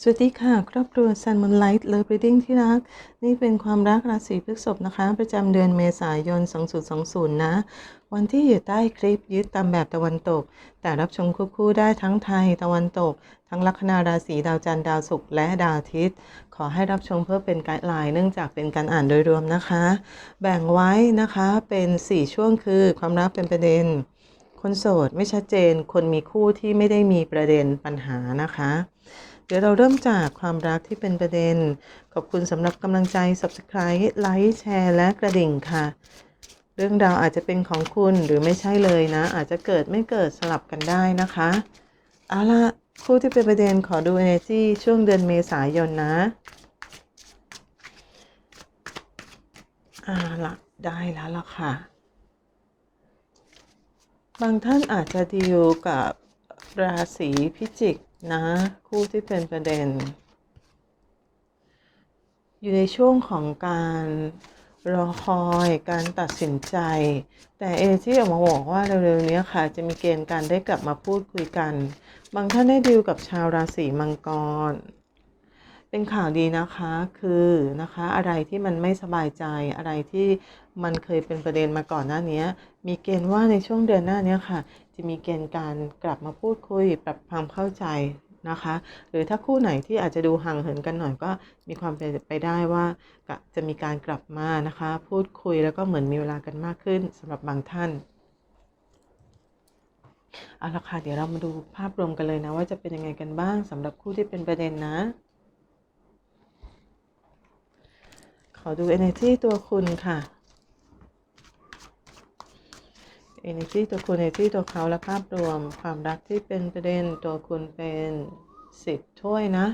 สวัสดีค่ะ ครอบครัว Sun Moonlight Love Reading ที่รัก นี่เป็นความรักราศีพฤษภนะคะ ประจำเดือนเมษายน 2020 นะ วันที่อยู่ใต้คลิปยึดตามแบบตะวันตก แต่รับชมควบคู่ได้ทั้งไทยตะวันตก ทั้งลัคนาราศีดาวจันทร์ดาวศุกร์และดาวอาทิตย์ ขอให้รับชมเพื่อเป็นไกด์ไลน์เนื่องจากเป็นการอ่านโดยรวมนะคะ แบ่งไว้นะคะเป็น 4 ช่วงคือความรักเป็นประเด็น คนโสดไม่ชัดเจน คนมีคู่ที่ไม่ได้มีประเด็นปัญหานะคะ เดี๋ยวเราเริ่มจากความรักที่เป็นประเด็น ขอบคุณสำหรับกำลังใจ Subscribe ไลค์แชร์และกระดิ่งค่ะ เรื่องราวอาจจะเป็นของคุณหรือไม่ใช่เลยนะ อาจจะเกิดไม่เกิดสลับกันได้นะคะเอาละคู่ที่เป็นประเด็นขอดู energy ช่วงเดือนเมษายนนะเอาละได้แล้วล่ะค่ะ บางท่านอาจจะดีลกับราศีพิจิก นะคู่ที่เป็นประเด็น อยู่ในช่วงของการรอคอยการตัดสินใจ แต่เอที่ออกมาบอกว่าเร็วๆนี้ค่ะ จะมีเกณฑ์การได้กลับมาพูดคุยกัน บางท่านได้ดีลกับชาวราศีมังกร เป็นข่าวดีนะคะคือนะคะ อะไรที่มันไม่สบายใจอะไรที่มันเคยเป็นประเด็นมาก่อนหน้านี้ มีเกณฑ์ว่าในช่วงเดือนหน้านี้ค่ะ จะมีเกณฑ์การกลับมาพูดคุยปรับความเข้าใจนะคะ หรือถ้าคู่ไหนที่อาจจะดูห่างเหินกันหน่อยก็มีความเป็นไปได้ว่าจะมีการกลับมานะคะ พูดคุยแล้วก็เหมือนมีเวลากันมากขึ้นสำหรับบางท่านเอาละค่ะเดี๋ยวเรามาดูภาพรวมกันเลยนะ ว่าจะเป็นยังไงกันบ้างสำหรับคู่ที่เป็นประเด็นนะ ขอดู energy ตัวคุณค่ะ energy ตัวคุณ energy ตัวเขาและภาพรวม ความรักที่เป็นประเด็นตัวคุณเป็นสิบถ้วยนะ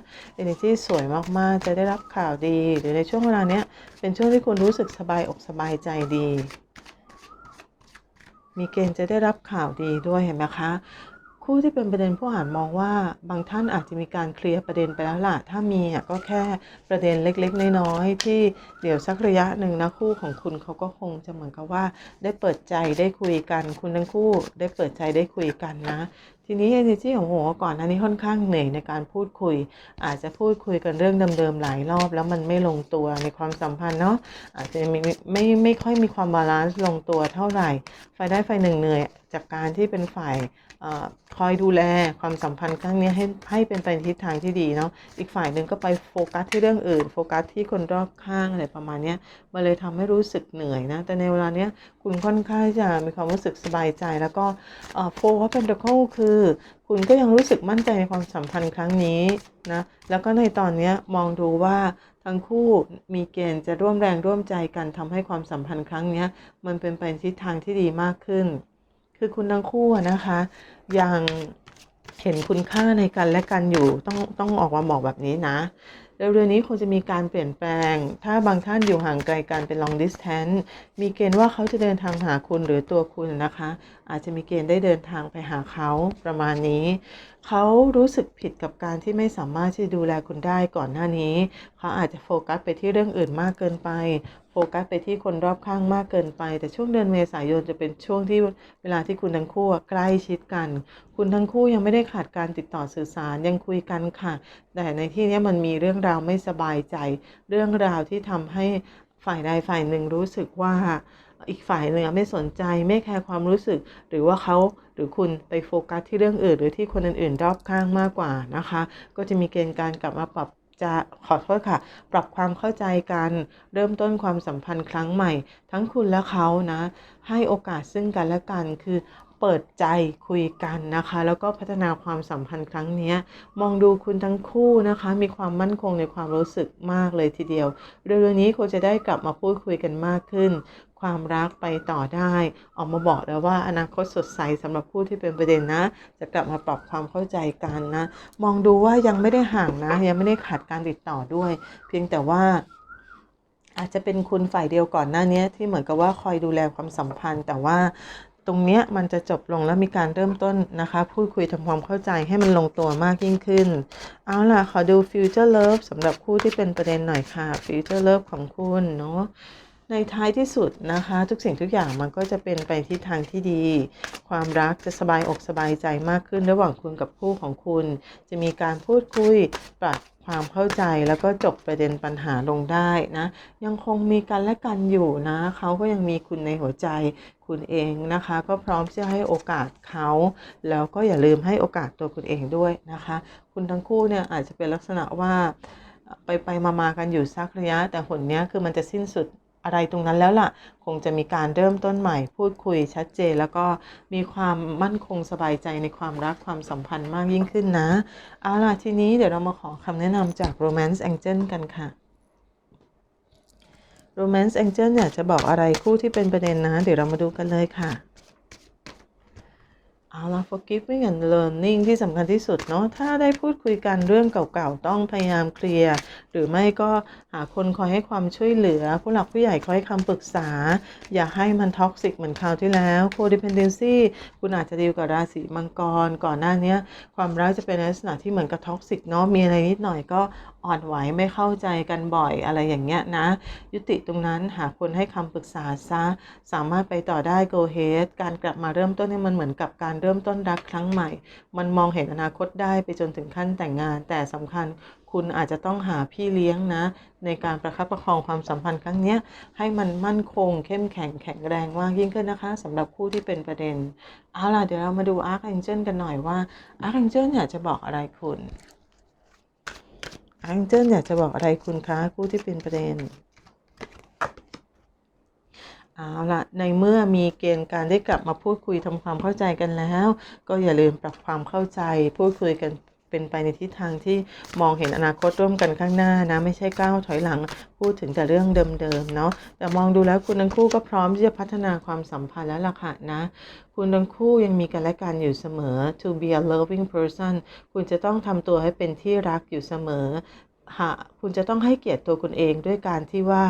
energy สวยมากๆ จะได้รับข่าวดี หรือในช่วงเวลาเนี้ย เป็นช่วงที่คุณรู้สึกสบายอกสบายใจดี มีเกณฑ์จะได้รับข่าวดีด้วยเห็นไหมคะ คู่ที่เป็นประเด็นผู้อ่านมองว่าบางท่านอาจจะมีการเคลียร์ประเด็นไปแล้วล่ะ ถ้ามีอะก็แค่ประเด็นเล็กๆ น้อยๆที่เดี๋ยวสักระยะหนึ่งนะคู่ของคุณเขาก็คงจะเหมือนกับว่า ได้เปิดใจได้คุยกัน คุณทั้งคู่ได้เปิดใจได้คุยกันนะทีนี้ energy ของหัวก่อนอันนี้ค่อนข้างเหนื่อยในการพูดคุย อาจจะพูดคุยกันเรื่องเดิมๆหลายรอบ แล้วมันไม่ลงตัวในความสัมพันธ์เนาะอาจจะไม่ไม่ไม่ค่อยมีความบาลานซ์ลงตัวเท่าไหร่ฝ่ายได้ฝ่ายหนึ่งเหนื่อยจากการที่เป็นฝ่ายคอยดูแลความสัมพันธ์ครั้งนี้ให้ให้เป็นไปในทิศทางที่ดีเนาะอีกฝ่ายหนึ่งก็ไปโฟกัสที่เรื่องอื่น โฟกัสที่คนรอบข้างอะไรประมาณนี้มันเลยทำให้รู้สึกเหนื่อยนะ แต่ในเวลาเนี้ยคุณค่อนข้างจะมีความรู้สึกสบายใจ แล้วก็โฟกัสเป็นตะเข้คือคุณก็ยังรู้สึกมั่นใจในความสัมพันธ์ครั้งนี้นะแล้วก็ในตอนนี้มองดูว่าทั้งคู่มีเกณฑ์จะร่วมแรงร่วมใจกันทำให้ความสัมพันธ์ครั้งนี้มันเป็นไปในทิศทางที่ดีมากขึ้น คือคุณทั้งคู่นะคะยังเห็นคุณค่าในกันและกันอยู่ต้องต้องออกมาบอกแบบนี้นะ เร็วๆนี้คงจะมีการเปลี่ยนแปลง ถ้าบางท่านอยู่ห่างไกลกันเป็น long distance มีเกณฑ์ว่าเขาจะเดินทางหาคุณหรือตัวคุณนะคะ อาจจะมีเกณฑ์ได้เดินทางไปหาเขาประมาณนี้ เขารู้สึกผิดกับการที่ไม่สามารถที่ดูแลคุณได้ก่อนหน้านี้ เขาอาจจะโฟกัสไปที่เรื่องอื่นมากเกินไป โฟกัสไปที่คนรอบข้างมากเกินไป แต่ช่วงเดือนเมษายนจะเป็นช่วงที่เวลาที่คุณทั้งคู่ใกล้ชิดกัน คุณทั้งคู่ยังไม่ได้ขาดการติดต่อสื่อสารยังคุยกันค่ะ แต่ในที่นี้มันมีเรื่องราวไม่สบายใจ เรื่องราวที่ทำให้ฝ่ายใดฝ่ายหนึ่งรู้สึกว่า อีกฝ่ายหนึ่งไม่สนใจไม่แคร์ความรู้สึก หรือว่าเขาหรือคุณไปโฟกัสที่เรื่องอื่น หรือที่คนอื่นๆรอบข้างมากกว่านะคะ ก็จะมีเกณฑ์การกลับมาปรับจะขอโทษค่ะ ปรับความเข้าใจกัน เริ่มต้นความสัมพันธ์ครั้งใหม่ ทั้งคุณและเขานะ ให้โอกาสซึ่งกันและกันคือเปิดใจคุยกันนะคะ แล้วก็พัฒนาความสัมพันธ์ครั้งนี้มองดูคุณทั้งคู่นะคะ มีความมั่นคงในความรู้สึกมากเลยทีเดียวเรื่องนี้คุณจะได้กลับมาพูดคุยกันมากขึ้น ความรักไปต่อได้ ออกมาบอกแล้วว่าอนาคตสดใสสำหรับผู้ที่เป็นประเด็นนะ จะกลับมาปรับความเข้าใจกันนะ มองดูว่ายังไม่ได้ห่างนะ ยังไม่ได้ขาดการติดต่อด้วย เพียงแต่ว่าอาจจะเป็นคุณฝ่ายเดียวก่อนหน้านี้ที่เหมือนกับว่าคอยดูแลความสัมพันธ์ แต่ว่าตรงเนี้ยมันจะจบลงแล้วมีการเริ่มต้นนะคะ พูดคุยทำความเข้าใจให้มันลงตัวมากยิ่งขึ้น เอาล่ะ ขอดู future love สำหรับคู่ที่เป็นประเด็นหน่อยค่ะ future love ของคุณเนาะ ในท้ายที่สุดนะคะ ทุกสิ่งทุกอย่างมันก็จะเป็นไปทิศทางที่ดี ความรักจะสบายอกสบายใจมากขึ้นระหว่างคุณกับคู่ของคุณ จะมีการพูดคุยปรับความเข้าใจแล้วก็จบประเด็นปัญหาลงได้นะ ยังคงมีกันและกันอยู่นะเขาก็ยังมีคุณในหัวใจคุณเองนะคะ ก็พร้อมที่จะให้โอกาสเขา แล้วก็อย่าลืมให้โอกาสตัวคุณเองด้วยนะคะ คุณทั้งคู่เนี่ยอาจจะเป็นลักษณะว่าไปไปมามากันอยู่สักระยะ แต่หนเนี้ยคือมันจะสิ้นสุด อะไรตรงนั้นแล้วล่ะ คงจะมีการเริ่มต้นใหม่พูดคุยชัดเจน แล้วก็มีความมั่นคงสบายใจในความรักความสัมพันธ์มากยิ่งขึ้นนะเอาล่ะทีนี้เดี๋ยวเรามาขอคำแนะนำจาก Romance Angel กันค่ะ Romance Angel อยากจะบอกอะไรคู่ที่เป็นประเด็นนะ เดี๋ยวเรามาดูกันเลยค่ะ เอาละ forgiving and learning ที่สำคัญที่สุดเนาะถ้าได้พูดคุยกันเรื่องเก่าๆ ต้องพยายามเคลียร์ หรือไม่ก็หาคนคอยให้ความช่วยเหลือ ผู้หลักผู้ใหญ่คอยให้คำปรึกษา อย่าให้มันท็อกซิกเหมือนคราวที่แล้ว codependency คุณอาจจะดีลกับราศีมังกร ก่อนหน้านี้ความรักจะเป็นลักษณะที่เหมือนกับท็อกซิกเนาะมีอะไรนิดหน่อยก็ อ่อนไหวไม่เข้าใจกันบ่อยอะไรอย่างเงี้ยนะ ยุติตรงนั้นหาคนให้คำปรึกษาซะ สามารถไปต่อได้ go ahead การกลับมาเริ่มต้นเนี่ยมันเหมือนกับการเริ่มต้นรักครั้งใหม่ มันมองเห็นอนาคตได้ไปจนถึงขั้นแต่งงาน แต่สำคัญคุณอาจจะต้องหาพี่เลี้ยงนะ ในการประคับประคองความสัมพันธ์ครั้งนี้ให้มันมั่นคง เข้มแข็งแข็งแรงมากยิ่งขึ้นนะคะสำหรับคู่ที่เป็นประเด็นเอาล่ะเดี๋ยวเรามาดู Archangel กันหน่อยว่า Archangel อยากจะบอกอะไรคุณ อังเจิ้นอยากจะบอกอะไรคุณคะคู่ที่เป็นประเด็นเอาละในเมื่อมีเกณฑ์การได้กลับมาพูดคุยทำความเข้าใจกันแล้ว ก็อย่าลืมปรับความเข้าใจ พูดคุยกัน เป็นไปในทิศทางที่มองเห็นอนาคตร่วมกันข้างหน้านะ ไม่ใช่ก้าวถอยหลังพูดถึงแต่เรื่องเดิมๆเนาะแต่มองดูแล้วคุณทั้งคู่ก็พร้อมที่จะพัฒนาความสัมพันธ์แล้วล่ะค่ะนะ คุณทั้งคู่ยังมีกันและกันอยู่เสมอ to be a loving person คุณจะต้องทำตัวให้เป็นที่รักอยู่เสมอ หาคุณจะต้องให้เกียรติตัวคุณเองด้วยการที่ว่า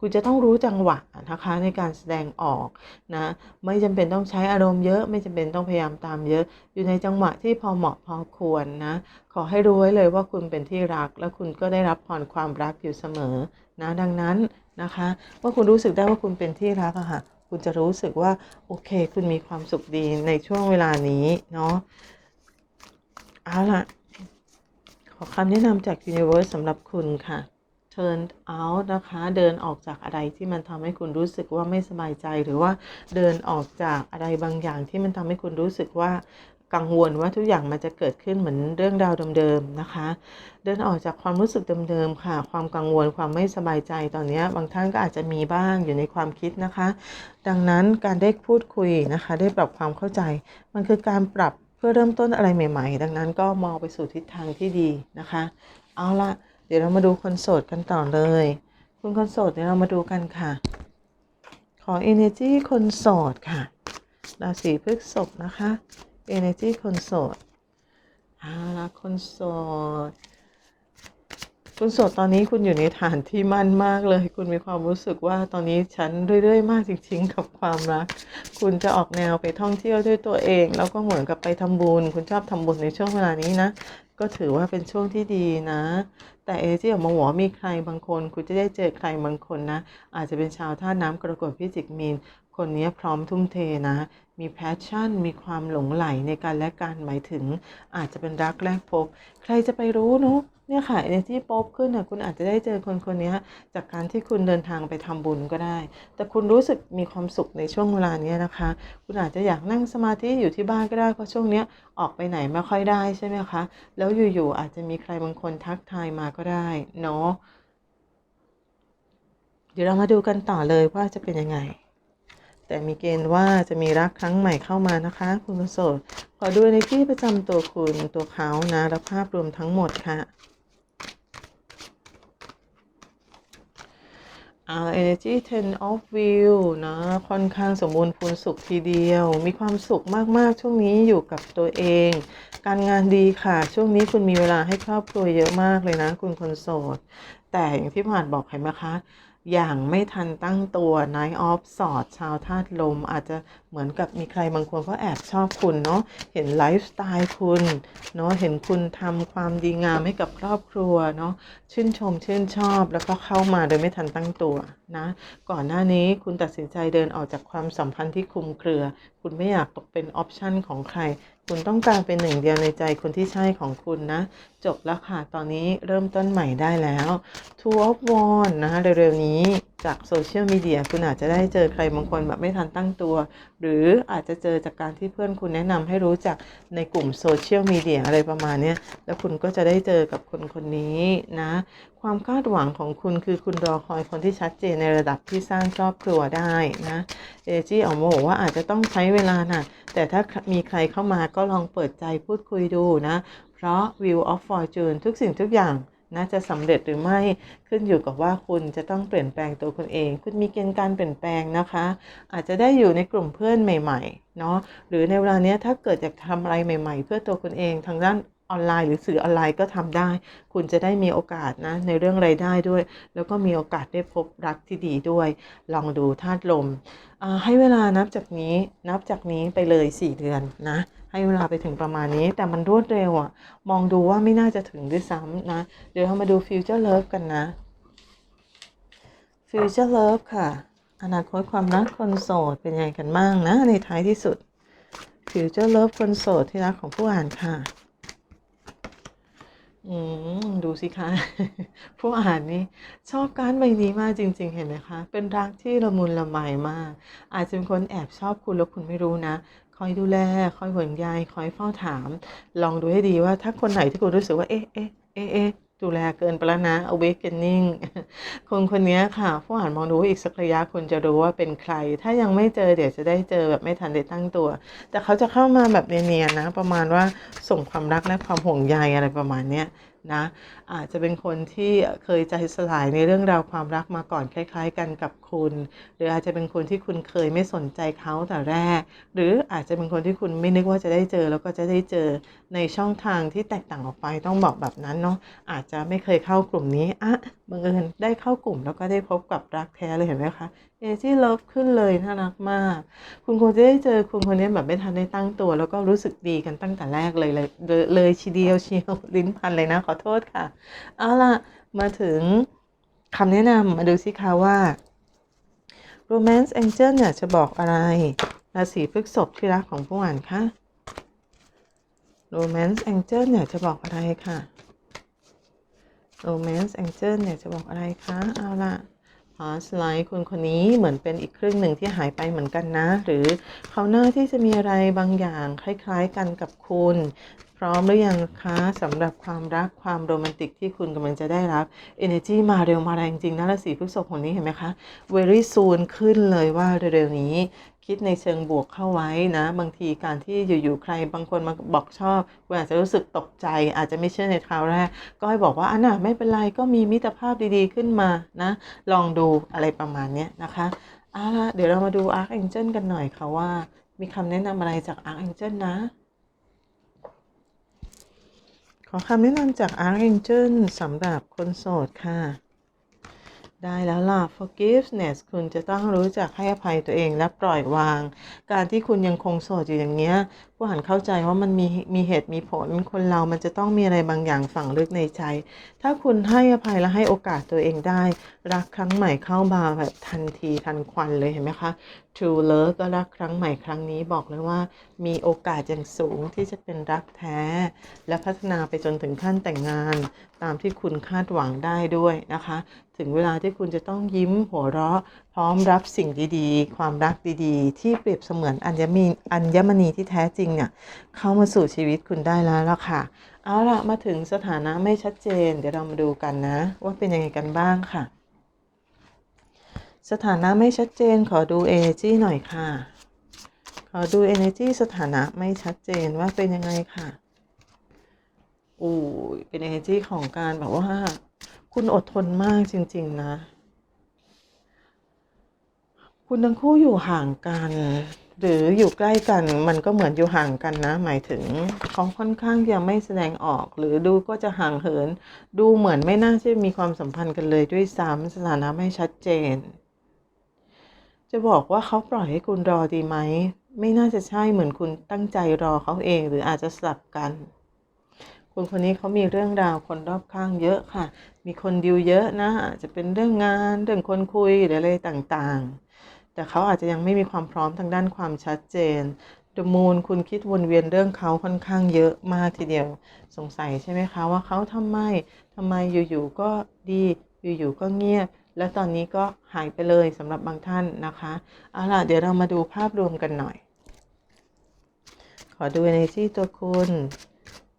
คุณจะต้องรู้จังหวะนะคะในการแสดงออกนะไม่จำเป็นต้องใช้อารมณ์เยอะ ไม่จำเป็นต้องพยายามตามเยอะ อยู่ในจังหวะที่พอเหมาะพอควรนะขอให้รู้ไว้เลยว่าคุณเป็นที่รัก และคุณก็ได้รับพรความรักอยู่เสมอนะดังนั้นนะคะเมื่อคุณรู้สึกได้ว่าคุณเป็นที่รักอะค่ะคุณจะรู้สึกว่าโอเค คุณมีความสุขดีในช่วงเวลานี้เนาะเอาละ ขอคำแนะนำจาก Universe สำหรับคุณค่ะ turn out นะคะ เดินออกจากอะไรที่มันทำให้คุณรู้สึกว่าไม่สบายใจ หรือว่าเดินออกจากอะไรบางอย่างที่มันทำให้คุณรู้สึกว่ากังวลว่าทุกอย่างมันจะเกิดขึ้นเหมือนเรื่องราวเดิมๆนะคะ เดินออกจากความรู้สึกเดิมๆค่ะ ความกังวลความไม่สบายใจตอนนี้บางท่านก็อาจจะมีบ้างอยู่ในความคิดนะคะ ดังนั้นการได้พูดคุยนะคะ ได้ปรับความเข้าใจ มันคือการปรับ เพื่อเริ่มต้นอะไรใหม่ ๆ ดังนั้นก็มองไปสู่ทิศทางที่ดีนะคะ เอาละเดี๋ยวเรามาดูคนโสดกันต่อเลย คุณคนโสดเดี๋ยวเรามาดูกันค่ะ ขอ energy คนโสดค่ะ ราศีพฤษภนะคะ energy คนโสดเอาละคนโสด คุณโสดตอนนี้คุณอยู่ในฐานที่มั่นมากเลย คุณมีความรู้สึกว่าตอนนี้ฉันเรื่อย ๆ มากจริง ๆ กับความรัก คุณจะออกแนวไปท่องเที่ยวด้วยตัวเอง แล้วก็เหมือนกับไปทำบุญ คุณชอบทำบุญในช่วงเวลานี้นะ ก็ถือว่าเป็นช่วงที่ดีนะ แต่เอที่ออกมาหัวมีใครบางคน คุณจะได้เจอใครบางคนนะ อาจจะเป็นชาวท่าน้ำกรกฎพิจิกมีน คนนี้พร้อมทุ่มเทนะ มีแพชชั่น มีความหลงไหลในการและการหมายถึง อาจจะเป็นรักแรกพบ ใครจะไปรู้เนาะ เนี่ยค่ะในที่ป๊บขึ้นนะคุณอาจจะได้เจอคนคนนี้จากการที่คุณเดินทางไปทำบุญก็ได้ แต่คุณรู้สึกมีความสุขในช่วงเวลานี้นะคะ คุณอาจจะอยากนั่งสมาธิอยู่ที่บ้านก็ได้เพราะช่วงนี้ออกไปไหนไม่ค่อยได้ใช่ไหมคะ แล้วอยู่ๆอาจจะมีใครบางคนทักทายมาก็ได้เนาะเดี๋ยวเรามาดูกันต่อเลยว่าจะเป็นยังไง แต่มีเกณฑ์ว่าจะมีรักครั้งใหม่เข้ามานะคะ คุณโสดขอดูในที่ประจำตัวคุณตัวเขานะและภาพรวมทั้งหมดค่ะ อ่า energy ten of view นะ ค่อนข้างสมบูรณ์พูนสุขทีเดียว มีความสุขมาก ๆ ช่วงนี้อยู่กับตัวเอง การงานดีค่ะ ช่วงนี้คุณมีเวลาให้ครอบครัวเยอะมากเลยนะ คุณคนโสด แต่อย่างที่ผ่านบอกเห็นไหมคะ อย่างไม่ทันตั้งตัว Night of s w o r d ชาวธาตุลม อาจจะ เหมือนกับมีใครบางคนก็แอบชอบคุณเนาะเห็นไลฟ์สไตล์คุณเนาะเห็นคุณทำความดีงามให้กับครอบครัวเนาะชื่นชมชื่นชอบแล้วก็เข้ามาโดยไม่ทันตั้งตัวนะก่อนหน้านี้คุณตัดสินใจเดินออกจากความสัมพันธ์ที่คลุมเครือ คุณไม่อยากตกเป็นออปชันของใคร คุณต้องการเป็นหนึ่งเดียวในใจคนที่ใช่ของคุณนะ จบแล้วค่ะตอนนี้เริ่มต้นใหม่ได้แล้ว Two of Wands นะคะเร็วๆนี้จากโซเชียลมีเดียคุณอาจจะได้เจอใครบางคนแบบไม่ทันตั้งตัว หรืออาจจะเจอจากการที่เพื่อนคุณแนะนำให้รู้จักในกลุ่มโซเชียลมีเดียอะไรประมาณนี้แล้วคุณก็จะได้เจอกับคนคนนี้นะ ความคาดหวังของคุณคือคุณรอคอยคนที่ชัดเจนในระดับที่สร้างครอบครัวได้นะเอจี้ออกมาบอกว่าอาจจะต้องใช้เวลานะแต่ถ้ามีใครเข้ามาก็ลองเปิดใจพูดคุยดูนะ เพราะ Wheel of Fortune ทุกสิ่งทุกอย่าง นะจะสำเร็จหรือไม่ขึ้นอยู่กับว่าคุณจะต้องเปลี่ยนแปลงตัวคุณเอง คุณมีเกณฑ์การเปลี่ยนแปลงนะคะ อาจจะได้อยู่ในกลุ่มเพื่อนใหม่ๆเนาะหรือในเวลาเนี้ยถ้าเกิดอยากทำอะไรใหม่ ๆ เพื่อตัวคุณเองทางด้านออนไลน์หรือสื่อออนไลน์ก็ทำได้ คุณจะได้มีโอกาสนะในเรื่องไรายได้ด้วย แล้วก็มีโอกาสได้พบรักที่ดีด้วย ลองดูธาตุลมอ่าให้เวลานับจากนี้นับจากนี้ไปเลย 4 เดือนนะ ให้เวลาไปถึงประมาณนี้ แต่มันรวดเร็วอะมองดูว่าไม่น่าจะถึงด้วยซ้ำนะ เดี๋ยวเรามาดูฟิวเจอร์เลิฟกันนะฟิวเจอร์เลิฟค่ะ อนาคตความรักคนโสดเป็นยังไงกันบ้างนะ ในท้ายที่สุดฟิวเจอร์เลิฟคนโสดที่รักของผู้อ่านค่ะอืมดูสิคะผู้อ่านนี่ชอบการใบนี้มากจริง ๆ เห็นไหมคะ เป็นรักที่ละมุนละไมมาก อาจจะเป็นคนแอบชอบคุณแล้วคุณไม่รู้นะ คอยดูแล คอยห่วงใยคอยเฝ้าถาม ลองดูให้ดีว่าถ้าคนไหนที่คุณรู้สึกว่าเอ๊ะเอ๊ะเอ๊ะเอ๊ะดูแลเกินไปแล้วนะ awakening คนคนนี้ค่ะ ผู้อ่านมองดูอีกสักระยะคุณจะรู้ว่าเป็นใคร ถ้ายังไม่เจอเดี๋ยวจะได้เจอแบบไม่ทันได้ตั้งตัว แต่เขาจะเข้ามาแบบเนียนๆนะ ประมาณว่าส่งความรักและความห่วงใยอะไรประมาณเนี้ย นะอาจจะเป็นคนที่เคยใจสลายในเรื่องราวความรักมาก่อนคล้าย ๆ กันกับคุณ หรืออาจจะเป็นคนที่คุณเคยไม่สนใจเขาแต่แรก หรืออาจจะเป็นคนที่คุณไม่นึกว่าจะได้เจอแล้วก็จะได้เจอในช่องทางที่แตกต่างออกไปต้องบอกแบบนั้นเนาะอาจจะไม่เคยเข้ากลุ่มนี้อะบังเอิญได้เข้ากลุ่มแล้วก็ได้พบกับรักแท้เลยเห็นไหมคะเอจี้เลิฟขึ้นเลยน่ารักมาก คุณคงจะได้เจอคุณคนนี้แบบไม่ทันได้ตั้งตัว แล้วก็รู้สึกดีกันตั้งแต่แรกเลยเลยเลยเลยทีเดียวเชียวลิ้นพันเลยนะขอโทษค่ะเอาล่ะมาถึงคำแนะนำมาดูสิคะว่า Romance Angel เนี่ยจะบอกอะไรราศีพฤษภที่รักของผู้อ่านคะ Romance Angel เนี่ยจะบอกอะไรค่ะ Romance Angel เนี่ยจะบอกอะไรคะเอาล่ะพาสไลด์คุณคนนี้เหมือนเป็นอีกครึ่งหนึ่งที่หายไปเหมือนกันนะ หรือเขาหน้าที่จะมีอะไรบางอย่างคล้าย ๆ กันกับคุณ พร้อมหรือยังคะสำหรับความรักความโรแมนติกที่คุณกำลังจะได้รับ Energy มาเร็วมาแรงจริงนะราศีพฤษภคนนี้เห็นไหมคะ very soon ขึ้นเลยว่าเร็วๆนี้ คิดในเชิงบวกเข้าไว้นะ บางทีการที่อยู่ๆใครบางคนมาบอกชอบคุณอาจจะรู้สึกตกใจ อาจจะไม่เชื่อในคราวแรก ก็ให้บอกว่าอันน่ะไม่เป็นไรก็มีมิตรภาพดีๆขึ้นมานะ ลองดูอะไรประมาณนี้นะคะเอาละเดี๋ยวเรามาดู Archangel กันหน่อยค่ะว่า มีคำแนะนำอะไรจาก Archangel นะ ขอคำแนะนำจาก Archangel สำหรับคนโสดค่ะ ได้แล้วล่ะ forgiveness คุณจะต้องรู้จักให้อภัยตัวเองและปล่อยวาง การที่คุณยังคงโสดอยู่อย่างเงี้ยผู้อ่านเข้าใจว่ามันมีมีเหตุมีผล คนเรามันจะต้องมีอะไรบางอย่างฝังลึกในใจ ถ้าคุณให้อภัยและให้โอกาสตัวเองได้ รักครั้งใหม่เข้ามาแบบทันทีทันควันเลยเห็นไหมคะ True Love ก็รักครั้งใหม่ครั้งนี้บอกเลยว่า มีโอกาสอย่างสูงที่จะเป็นรักแท้ และพัฒนาไปจนถึงขั้นแต่งงาน ตามที่คุณคาดหวังได้ด้วยนะคะ ถึงเวลาที่คุณจะต้องยิ้มหัวเราะ พร้อมรับสิ่งดีๆ ความรักดีๆ ที่เปรียบเสมือนอัญมีอัญมณีที่แท้จริงเนี่ยเข้ามาสู่ชีวิตคุณได้แล้วล่ะค่ะ เอาละมาถึงสถานะไม่ชัดเจน เดี๋ยวเรามาดูกันนะ ว่าเป็นยังไงกันบ้างค่ะ สถานะไม่ชัดเจนขอดู energy หน่อยค่ะ ขอดู energy สถานะไม่ชัดเจนว่าเป็นยังไงค่ะอู้เป็น energy ของการแบบว่า คุณอดทนมากจริง ๆ นะ คุณทั้งคู่อยู่ห่างกัน หรืออยู่ใกล้กัน มันก็เหมือนอยู่ห่างกันนะ หมายถึงเขาค่อนข้างยังไม่แสดงออก หรือดูก็จะห่างเหิน ดูเหมือนไม่น่าจะมีความสัมพันธ์กันเลยด้วยซ้ำสถานะไม่ชัดเจน จะบอกว่าเขาปล่อยให้คุณรอดีไหมไม่น่าจะใช่เหมือนคุณตั้งใจรอเขาเอง หรืออาจจะสลับกันคุณคนนี้เขามีเรื่องราวคนรอบข้างเยอะค่ะ มีคนดิวเยอะนะอาจจะเป็นเรื่องงาน เรื่องคนคุยหรืออะไรต่างๆ แต่เขาอาจจะยังไม่มีความพร้อมทางด้านความชัดเจน The Moon คุณคิดวนเวียนเรื่องเขาค่อนข้างเยอะมากทีเดียว สงสัยใช่ไหมคะว่าเขาทำไมทำไมอยู่ๆก็ดีอยู่ๆก็เงียบ และตอนนี้ก็หายไปเลยสำหรับบางท่านนะคะเอาล่ะเดี๋ยวเรามาดูภาพรวมกันหน่อย ขอดู energy ตัวคุณ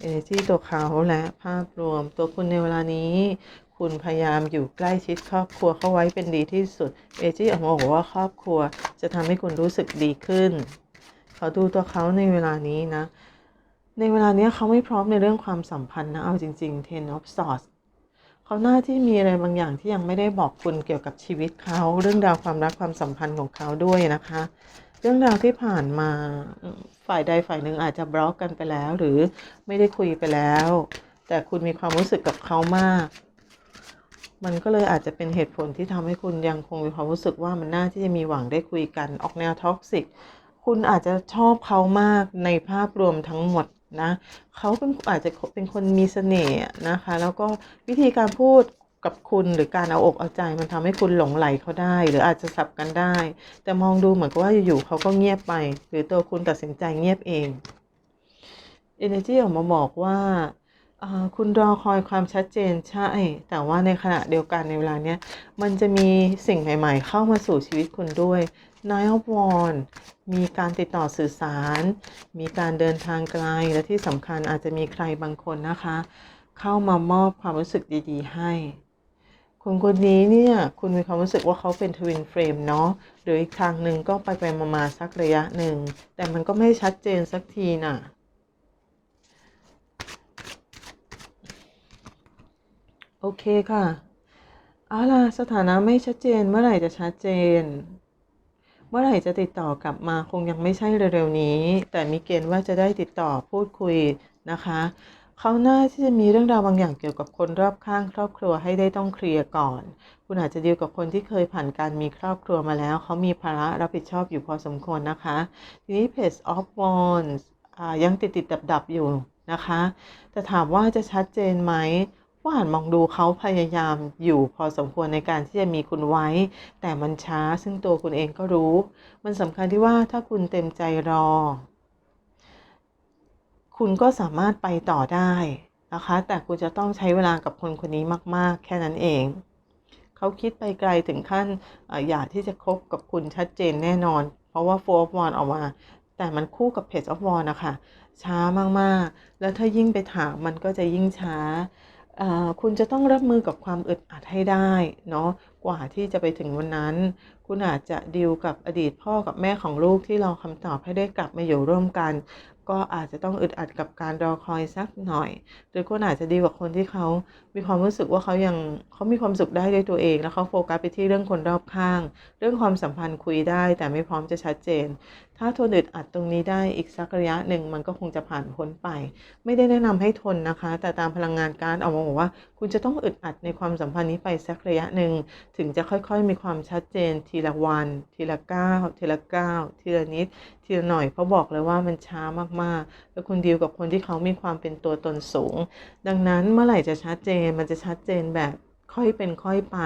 energy ตัวเขาและภาพรวมตัวคุณในเวลานี้ คุณพยายามอยู่ใกล้ชิดครอบครัวเข้าไว้เป็นดีที่สุด energy ออกมาบอกว่าครอบครัวจะทำให้คุณรู้สึกดีขึ้น เขอดูตัวเขาในเวลานี้นะ ในเวลานี้เขาไม่พร้อมในเรื่องความสัมพันธ์นะ เอาจริงๆ Ten of Swords เขาหน้าที่มีอะไรบางอย่างที่ยังไม่ได้บอกคุณเกี่ยวกับชีวิตเขา เรื่องราวความรักความสัมพันธ์ของเขาด้วยนะคะ เรื่องราวที่ผ่านมาฝ่ายใดฝ่ายหนึ่งอาจจะบล็อกกันไปแล้ว หรือไม่ได้คุยไปแล้ว แต่คุณมีความรู้สึกกับเขามาก มันก็เลยอาจจะเป็นเหตุผลที่ทำให้คุณยังคงมีความรู้สึกว่ามันน่าที่จะมีหวังได้คุยกันออกแนวท็อกซิกคุณอาจจะชอบเขามากในภาพรวมทั้งหมดนะเขาเป็นอาจจะเป็นคนมีเสน่ห์นะคะ แล้วก็วิธีการพูดกับคุณหรือการเอาอกเอาใจมันทำให้คุณหลงไหลเขาได้ หรืออาจจะสับกันได้ แต่มองดูเหมือนกับว่าอยู่ๆเขาก็เงียบไป หรือตัวคุณตัดสินใจเงียบเอง Energy ออกมาบอกว่า คุณรอคอยความชัดเจนใช่ แต่ว่าในขณะเดียวกันในเวลาเนี้ย มันจะมีสิ่งใหม่ ๆ เข้ามาสู่ชีวิตคุณด้วย Nine of Wands มีการติดต่อสื่อสาร มีการเดินทางไกล และที่สำคัญอาจจะมีใครบางคนนะคะ เข้ามามอบความรู้สึกดีๆ ให้คนคนนี้เนี่ย คุณมีความรู้สึกว่าเขาเป็นทวินเฟรมเนาะหรืออีกทางหนึ่งก็ไปไปมาๆสักระยะหนึ่ง แต่มันก็ไม่ชัดเจนสักทีน่ะ เคค่ะเอาล่ะสถานะไม่ชัดเจนเมื่อไหร่จะชัดเจน เมื่อไหร่จะติดต่อกลับมาคงยังไม่ใช่เร็วๆนี้ แต่มีเกณฑ์ว่าจะได้ติดต่อพูดคุยนะคะเขาหน้าที่จะมีเรื่องราวบางอย่างเกี่ยวกับคนรอบข้าง ครอบครัวให้ได้ต้องเคลียร์ก่อน คุณอาจจะดีลกับคนที่เคยผ่านการมีครอบครัวมาแล้ว เขามีภาระรับผิดชอบอยู่พอสมควรนะคะ ทีนี้ Page of Wands ยังติดติดดับดับอยู่นะคะ แต่ถามว่าจะชัดเจนไหม ว่าอ่านมองดูเขาพยายามอยู่พอสมควรในการที่จะมีคุณไว้ แต่มันช้าซึ่งตัวคุณเองก็รู้ มันสำคัญที่ว่าถ้าคุณเต็มใจรอ คุณก็สามารถไปต่อได้นะคะ แต่คุณจะต้องใช้เวลากับคนคนนี้มาก ๆ แค่นั้นเอง เขาคิดไปไกลถึงขั้นออยากที่จะคบกับคุณชัดเจนแน่นอน เพราะว่า Four of Wands ออกมาแต่มันคู่กับ Page of Wands นะคะช้ามาก ๆ แล้วถ้ายิ่งไปถามมันก็จะยิ่งช้า คุณจะต้องรับมือกับความอึดอัดให้ได้เนาะกว่าที่จะไปถึงวันนั้น คุณอาจจะดีลกับอดีตพ่อกับแม่ของลูกที่รอคำตอบให้ได้กลับมาอยู่ร่วมกัน ก็อาจจะต้องอึดอัดกับการรอคอยสักหน่อย หรือคุณอาจจะดีกว่าคนที่เขา มีความรู้สึกว่าเขายังเขามีความสุขได้ด้วยตัวเอง แล้วเขาโฟกัสไปที่เรื่องคนรอบข้าง เรื่องความสัมพันธ์คุยได้ แต่ไม่พร้อมจะชัดเจน ถ้าทนอึดอัดตรงนี้ได้อีกสักระยะหนึ่งมันก็คงจะผ่านพ้นไป ไม่ได้แนะนำให้ทนนะคะ แต่ตามพลังงานการออกมาบอกว่า คุณจะต้องอึดอัดในความสัมพันธ์นี้ไปสักระยะหนึ่งถึงจะค่อยๆ มีความชัดเจนทีละวัน ทีละก้าวทีละก้าวทีละนิด ทีละหน่อยเพราะบอกเลยว่ามันช้ามากๆ แล้วคุณดีลกับคนที่เขามีความเป็นตัวตนสูง ดังนั้นเมื่อไหร่จะชัดเจนมันจะชัดเจนแบบ ค่อยเป็นค่อยไป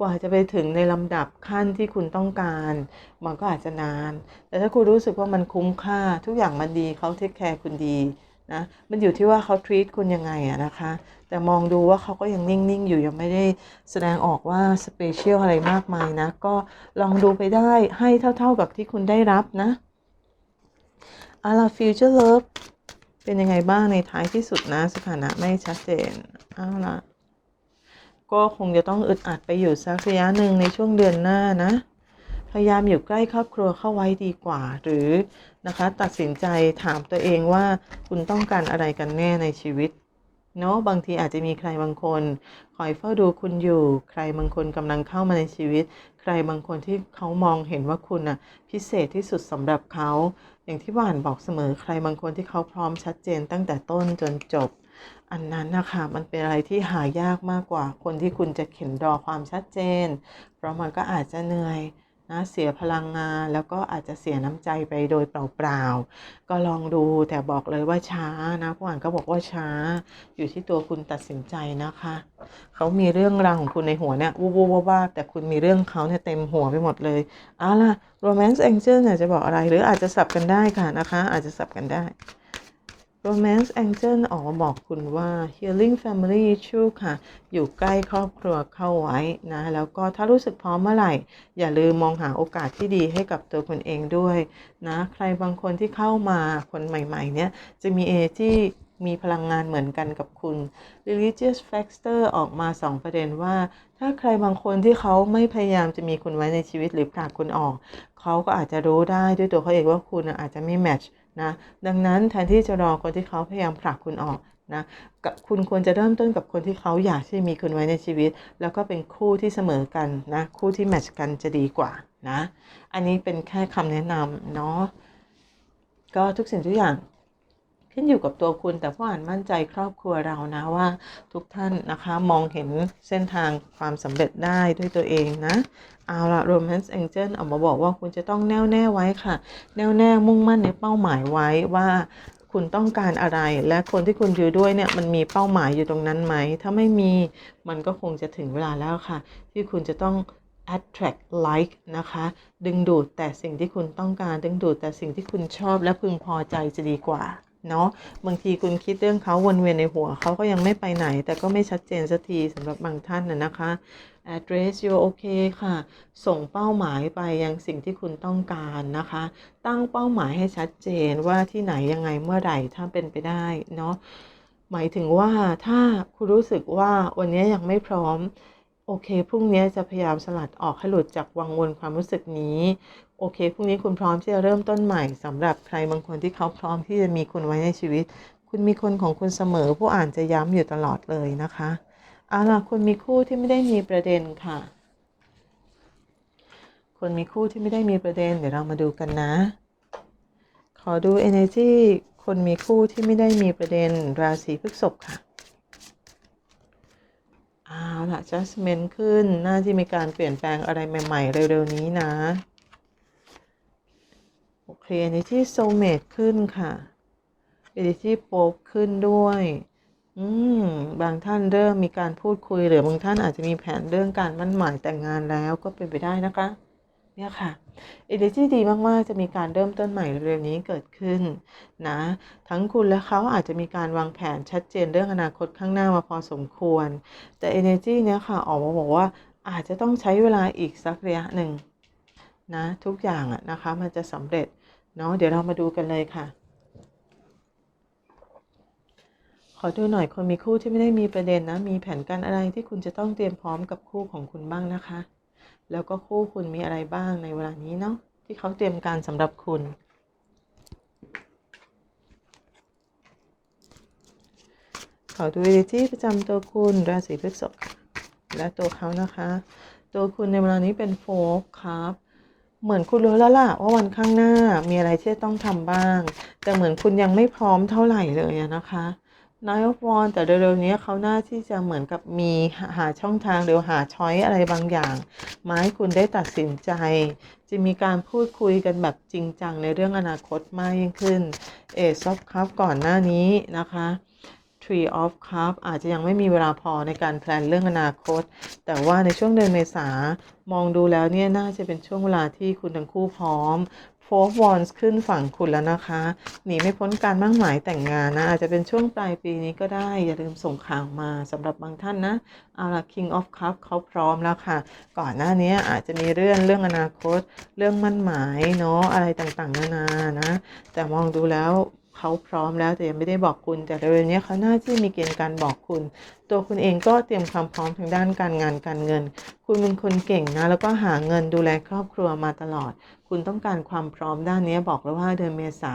กว่าจะไปถึงในลำดับขั้นที่คุณต้องการ มันก็อาจจะนาน แต่ถ้าคุณรู้สึกว่ามันคุ้มค่า ทุกอย่างมันดีเขาเทคแคร์คุณดีนะมันอยู่ที่ว่าเขาทรีตคุณยังไงอะนะคะ แต่มองดูว่าเขาก็ยังนิ่ง ๆ อยู่ยังไม่ได้แสดงออกว่าสเปเชียลอะไรมากมายนะ ก็ลองดูไปได้ให้เท่า ๆกับที่คุณได้รับนะอาราฟิวเจอร์เลิฟเป็นยังไงบ้างในท้ายที่สุดนะ สถานะไม่ชัดเจนเอาละ ก็คงจะต้องอึดอัดไปอยู่สักระยะหนึ่งในช่วงเดือนหน้านะ พยายามอยู่ใกล้ครอบครัวเข้าไว้ดีกว่า หรือนะคะตัดสินใจถามตัวเองว่าคุณต้องการอะไรกันแน่ในชีวิตเนาะบางทีอาจจะมีใครบางคน คอยเฝ้าดูคุณอยู่ ใครบางคนกำลังเข้ามาในชีวิต ใครบางคนที่เขามองเห็นว่าคุณน่ะพิเศษที่สุดสำหรับเขา อย่างที่หวานบอกเสมอใครบางคนที่เขาพร้อมชัดเจนตั้งแต่ต้นจนจบ อันนั้นนะคะมันเป็นอะไรที่หายากมากกว่าคนที่คุณจะเข็นรอความชัดเจน เพราะมันก็อาจจะเหนื่อยนะเสียพลังงานแล้วก็อาจจะเสียน้ำใจไปโดยเปล่าๆ ก็ลองดูแต่บอกเลยว่าช้านะผู้อ่านก็บอกว่าช้า อยู่ที่ตัวคุณตัดสินใจนะคะ เขามีเรื่องราวของคุณในหัวเนี่ยวูบวบาแต่คุณมีเรื่องเขาเนี่ยเต็มหัวไปหมดเลยเอาล่ะ romance angel เนี่ยจะบอกอะไรหรืออาจจะสับกันได้ค่ะนะคะ อาจจะสับกันได้ Romance Angel ออกมาบอกคุณว่า Healing Family Issue ค่ะ อยู่ใกล้ครอบครัวเข้าไว้นะ แล้วก็ถ้ารู้สึกพร้อมเมื่อไหร่ อย่าลืมมองหาโอกาสที่ดีให้กับตัวคุณเองด้วยนะ ใครบางคนที่เข้ามาคนใหม่ๆ เนี่ย จะมีเอที่มีพลังงานเหมือนกันกับคุณ Religious Factor ออกมา 2 ประเด็นว่า ถ้าใครบางคนที่เขาไม่พยายามจะมีคุณไว้ในชีวิตหรือผลักคุณออก เขาก็อาจจะรู้ได้ด้วยตัวเขาเองว่าคุณอาจจะไม่แมทช์ นะดังนั้นแทนที่จะรอคนที่เขาพยายามผลักคุณออกนะกับคุณควรจะเริ่มต้นกับคนที่เขาอยากที่มีคุณไว้ในชีวิต แล้วก็เป็นคู่ที่เสมอกันนะคู่ที่แมทช์กันจะดีกว่านะ อันนี้เป็นแค่คำแนะนำเนาะก็ทุกสิ่งทุกอย่าง ขึ้นอยู่กับตัวคุณแต่ผู้อ่านมั่นใจครอบครัวเรานะว่าทุกท่านนะคะมองเห็นเส้นทางความสำเร็จได้ด้วยตัวเองนะเอาละ Romance Angel ออกมาบอกว่าคุณจะต้องแน่วแน่ไว้ค่ะ แน่วแน่มุ่งมั่นในเป้าหมายไว้ว่าคุณต้องการอะไร และคนที่คุณอยู่ด้วยเนี่ยมันมีเป้าหมายอยู่ตรงนั้นไหม ถ้าไม่มีมันก็คงจะถึงเวลาแล้วค่ะ ที่คุณจะต้อง attract like นะคะ ดึงดูดแต่สิ่งที่คุณต้องการ ดึงดูดแต่สิ่งที่คุณชอบและพึงพอใจจะดีกว่า เนาะบางทีคุณคิดเรื่องเขาวนเวียนในหัวเขาก็ยังไม่ไปไหน แต่ก็ไม่ชัดเจนสักทีสำหรับบางท่านนะนะคะ address you โอเคค่ะ ส่งเป้าหมายไปยังสิ่งที่คุณต้องการนะคะ ตั้งเป้าหมายให้ชัดเจนว่าที่ไหนยังไงเมื่อไหร่ถ้าเป็นไปได้เนาะหมายถึงว่าถ้าคุณรู้สึกว่าวันนี้ยังไม่พร้อม โอเคพรุ่งนี้จะพยายามสลัดออกให้หลุดจากวังวนความรู้สึกนี้ โอเคพรุ่งนี้คุณพร้อมที่จะเริ่มต้นใหม่สำหรับใครบางคนที่เขาพร้อมที่จะมีคุณไว้ในชีวิต คุณมีคนของคุณเสมอ ผู้อ่านจะย้ำอยู่ตลอดเลยนะคะเอาล่ะคุณมีคู่ที่ไม่ได้มีประเด็นค่ะคนมีคู่ที่ไม่ได้มีประเด็น เดี๋ยวเรามาดูกันนะ ขอดู energy คนมีคู่ที่ไม่ได้มีประเด็นราศีพฤษภค่ะ เอาล่ะ judgment ขึ้น น่าที่มีการเปลี่ยนแปลงอะไรใหม่ ๆ เร็ว ๆ นี้นะ โอเค energy soulmate ขึ้นค่ะ energy pope ขึ้นด้วย อืม บางท่านเริ่มมีการพูดคุย หรือบางท่านอาจจะมีแผนเรื่องการมั่นหมายแต่งงานแล้วก็เป็นไปได้นะคะ เนี่ยค่ะ energy ดีมาก ๆ จะมีการเริ่มต้นใหม่เร็วๆนี้เกิดขึ้นนะ ทั้งคุณและเขาอาจจะมีการวางแผนชัดเจนเรื่องอนาคตข้างหน้ามาพอสมควร แต่ energy เนี้ยค่ะออกมาบอกว่าอาจจะต้องใช้เวลาอีกสักระยะหนึ่งนะทุกอย่างอะนะคะมันจะสำเร็จเนาะเดี๋ยวเรามาดูกันเลยค่ะ ขอดูหน่อยคนมีคู่ที่ไม่ได้มีประเด็นนะ มีแผนการอะไรที่คุณจะต้องเตรียมพร้อมกับคู่ของคุณบ้างนะคะ แล้วก็คู่คุณมีอะไรบ้างในเวลานี้เนาะที่เขาเตรียมการสำหรับคุณ ขอดูดีที่ประจำตัวคุณราศีพฤษภและตัวเขานะคะ ตัวคุณในเวลานี้เป็นโฟกครับเหมือนคุณรู้แล้วล่ะว่าวันข้างหน้ามีอะไรที่ต้องทำบ้าง แต่เหมือนคุณยังไม่พร้อมเท่าไหร่เลยอะ นะคะ Nine of Wands แต่เร็วๆนี้เขาน่าที่จะเหมือนกับมีหาช่องทางหรือหาช้อยอะไรบางอย่างมาให้คุณได้ตัดสินใจ จะมีการพูดคุยกันแบบจริงจังในเรื่องอนาคตมากยิ่งขึ้น Ace of Cups ก่อนหน้านี้นะคะ Tree of Cup อาจจะยังไม่มีเวลาพอในการแพลนเรื่องอนาคต แต่ว่าในช่วงเดือนเมษามองดูแล้วเนี่ยน่าจะเป็นช่วงเวลาที่คุณทั้งคู่พร้อม Four of Wands ขึ้นฝั่งคุณแล้วนะคะ หนีไม่พ้นการมั่งหมายแต่งงานนะ อาจจะเป็นช่วงปลายปีนี้ก็ได้ อย่าลืมส่งข่าวมาสำหรับบางท่านนะ เอาละ King of Cup เขาพร้อมแล้วค่ะ ก่อนหน้านี้อาจจะมีเรื่องเรื่องอนาคต เรื่องมั่นหมายเนาะอะไรต่างๆ นานานะ แต่มองดูแล้วเขาพร้อมแล้วแต่ยังไม่ได้บอกคุณ แต่เร็วๆนี้เขาน่าที่มีเกณฑ์การบอกคุณ ตัวคุณเองก็เตรียมความพร้อมทางด้านการงานการเงิน คุณเป็นคนเก่งนะ แล้วก็หาเงินดูแลครอบครัวมาตลอด คุณต้องการความพร้อมด้านนี้บอกแล้วว่าเดือนเมษา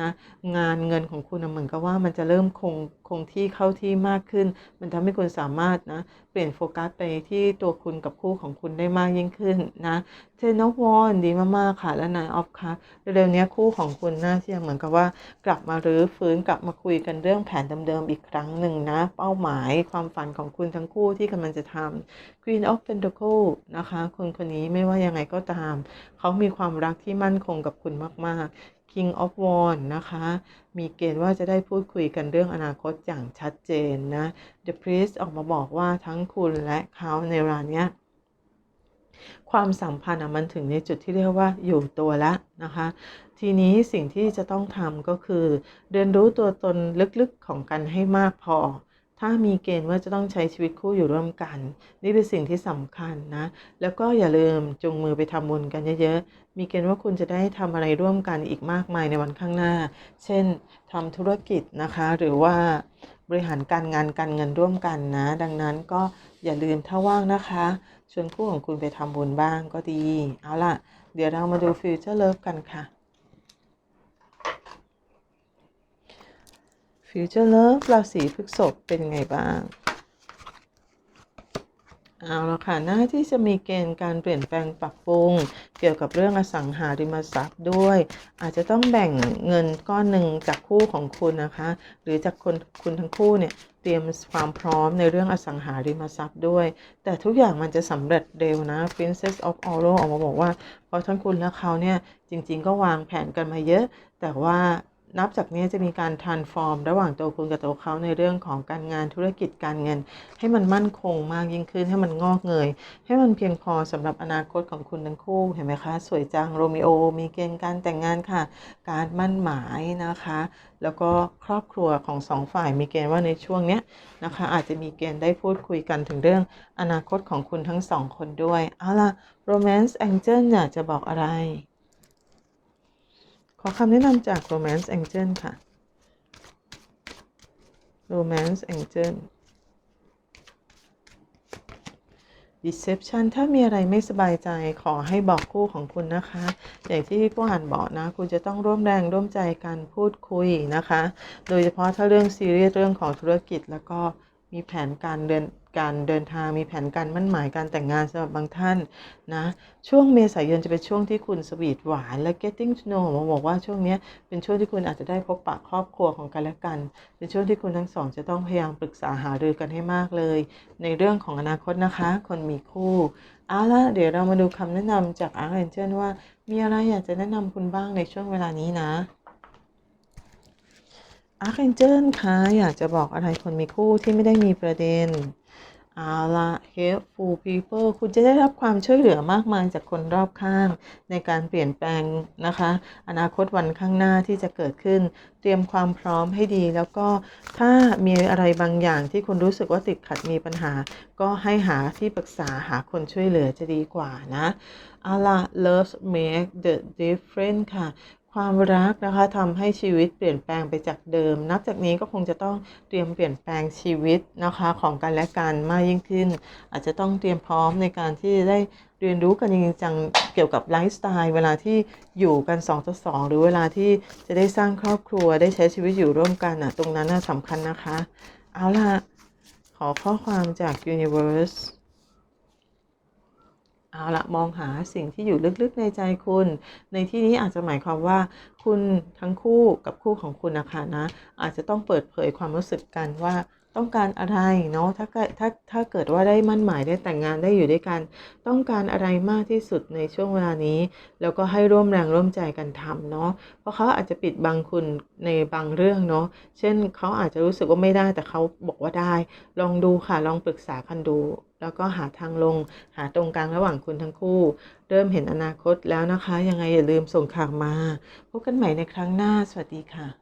นะงานเงินของคุณเหมือนกับว่ามันจะเริ่มคงคงที่เข้าที่มากขึ้น มันทำให้คุณสามารถนะเปลี่ยนโฟกัสไปที่ตัวคุณกับคู่ของคุณได้มากยิ่งขึ้นนะเทนอฟวอนดีมากๆค่ะและนายออฟคัพเร็วๆนี้คู่ของคุณน่าจะเหมือนกับว่ากลับมารื้อฟื้นกลับมาคุยกันเรื่องแผนเดิมๆอีกครั้งหนึ่งนะ เป้าหมายความฝันของคุณทั้งคู่ที่กำลังจะทำ Queen of Pentacle นะคะคนคนนี้ไม่ว่ายังไงก็ตาม เขามีความรักที่มั่นคงกับคุณมากๆ King of w a n d นะคะ มีเกณฑ์ว่าจะได้พูดคุยกันเรื่องอนาคตอย่างชัดเจนนะ The Priest ออกมาบอกว่าทั้งคุณและเขาในเวลาเนี้ยความสัมพันธ์มันถึงในจุดที่เรียกว่าอยู่ตัวแล้วนะคะ ทีนี้สิ่งที่จะต้องทำก็คือ เรียนรู้ตัวตนลึกๆของกันให้มากพอ ถ้ามีเกณฑ์ว่าจะต้องใช้ชีวิตคู่อยู่ร่วมกัน นี่เป็นสิ่งที่สำคัญนะ แล้วก็อย่าลืมจงมือไปทำบุญกันเยอะๆ มีเกณฑ์ว่าคุณจะได้ทำอะไรร่วมกันอีกมากมายในวันข้างหน้า เช่นทำธุรกิจนะคะ หรือว่าบริหารการงานการเงินร่วมกันนะ ดังนั้นก็อย่าลืมถ้าว่างนะคะ ชวนคู่ของคุณไปทำบุญบ้างก็ดี เอาล่ะ เดี๋ยวเรามาดูฟิวเจอร์เลิฟกันค่ะ ฟิวเจอร์เลิฟราศีพฤษภเป็นไงบ้าง เอาละค่ะหน้าที่จะมีเกณฑ์การเปลี่ยนแปลงปรับปรุง เกี่ยวกับเรื่องอสังหาริมทรัพย์ด้วย อาจจะต้องแบ่งเงินก้อนหนึ่งจากคู่ของคุณนะคะ หรือจากคนคุณทั้งคู่เนี่ยเตรียมความพร้อมในเรื่องอสังหาริมทรัพย์ด้วย แต่ทุกอย่างมันจะสำเร็จเร็วนะ Princess of Oro ออกมาบอกว่า เพราะทั้งคุณและเขาเนี่ยจริง ๆ ก็วางแผนกันมาเยอะ แต่ว่า นับจากนี้จะมีการ transform ระหว่างตัวคุณกับตัวเขาในเรื่องของการงานธุรกิจการเงิน ให้มันมั่นคงมากยิ่งขึ้นให้มันงอกเงย ให้มันเพียงพอสำหรับอนาคตของคุณทั้งคู่เห็นไหมคะ สวยจังโรมิโอ มีเกณฑ์การแต่งงานค่ะ การมั่นหมายนะคะ แล้วก็ครอบครัวของสองฝ่ายมีเกณฑ์ว่าในช่วงเนี้ยนะคะ อาจจะมีเกณฑ์ได้พูดคุยกันถึงเรื่องอนาคตของคุณทั้งสองคนด้วยเอาล่ะ Romance Angel อยากจะบอกอะไร ขอคำแนะนำจาก Romance Angel ค่ะ Romance Angel Deception ถ้ามีอะไรไม่สบายใจขอให้บอกคู่ของคุณนะคะ อย่างที่ผู้อ่านบอกนะ คุณจะต้องร่วมแรงร่วมใจกันพูดคุยนะคะ โดยเฉพาะถ้าเรื่องซีเรียสเรื่องของธุรกิจแล้วก็มีแผนการเดิน การเดินทางมีแผนการมั่นหมายการแต่งงานสำหรับบางท่านนะช่วงเมษายนจะเป็นช่วงที่คุณสวีทหวานและ getting to know ผมบอกว่าช่วงนี้เป็นช่วงที่คุณอาจจะได้พบปะครอบครัวของกันและกัน เป็นช่วงที่คุณทั้งสอง จะต้องพยายามปรึกษาหารือกันให้มากเลย ในเรื่องของอนาคตนะคะ คนมีคู่เอาละเดี๋ยวเรามาดูคำแนะนำจาก Archangel ว่า มีอะไรอยากจะแนะนำคุณบ้างในช่วงเวลานี้นะ Archangel คะอยากจะบอกอะไรคนมีคู่ที่ไม่ได้มีประเด็น เอาละ helpful people คุณจะได้รับความช่วยเหลือมากมายจากคนรอบข้าง ในการเปลี่ยนแปลงนะคะ อนาคตวันข้างหน้าที่จะเกิดขึ้น เตรียมความพร้อมให้ดี แล้วก็ถ้ามีอะไรบางอย่างที่คุณรู้สึกว่าติดขัดมีปัญหา ก็ให้หาที่ปรึกษาหาคนช่วยเหลือจะดีกว่านะเอาละ love make the difference ค่ะ ความรักนะคะทำให้ชีวิตเปลี่ยนแปลงไปจากเดิม นับจากนี้ก็คงจะต้องเตรียมเปลี่ยนแปลงชีวิตนะคะของกันและกันมากยิ่งขึ้น อาจจะต้องเตรียมพร้อมในการที่จะได้เรียนรู้กันจริงจังเกี่ยวกับไลฟ์สไตล์เวลาที่อยู่กัน2ต่อ2หรือเวลาที่จะได้สร้างครอบครัวได้ใช้ชีวิตอยู่ร่วมกันอะตรงนั้นน่าสำคัญนะคะ เอาล่ะ ขอข้อความจาก Universe เอาละมองหาสิ่งที่อยู่ลึกๆในใจคุณ ในที่นี้อาจจะหมายความว่า คุณทั้งคู่กับคู่ของคุณนะคะนะ อาจจะต้องเปิดเผยความรู้สึกกันว่าต้องการอะไรเนาะถ้าเกิดถ้าถ้าเกิดว่าได้มั่นหมายได้แต่งงานได้อยู่ด้วยกัน ต้องการอะไรมากที่สุดในช่วงเวลานี้ แล้วก็ให้ร่วมแรงร่วมใจกันทำเนาะเพราะเขาอาจจะปิดบังคุณในบางเรื่องเนาะเช่นเขาอาจจะรู้สึกว่าไม่ได้แต่เขาบอกว่าได้ ลองดูค่ะลองปรึกษากันดู แล้วก็หาทางลง หาตรงกลางระหว่างคุณทั้งคู่ เริ่มเห็นอนาคตแล้วนะคะ ยังไงอย่าลืมส่งข่าวมา พบกันใหม่ในครั้งหน้า สวัสดีค่ะ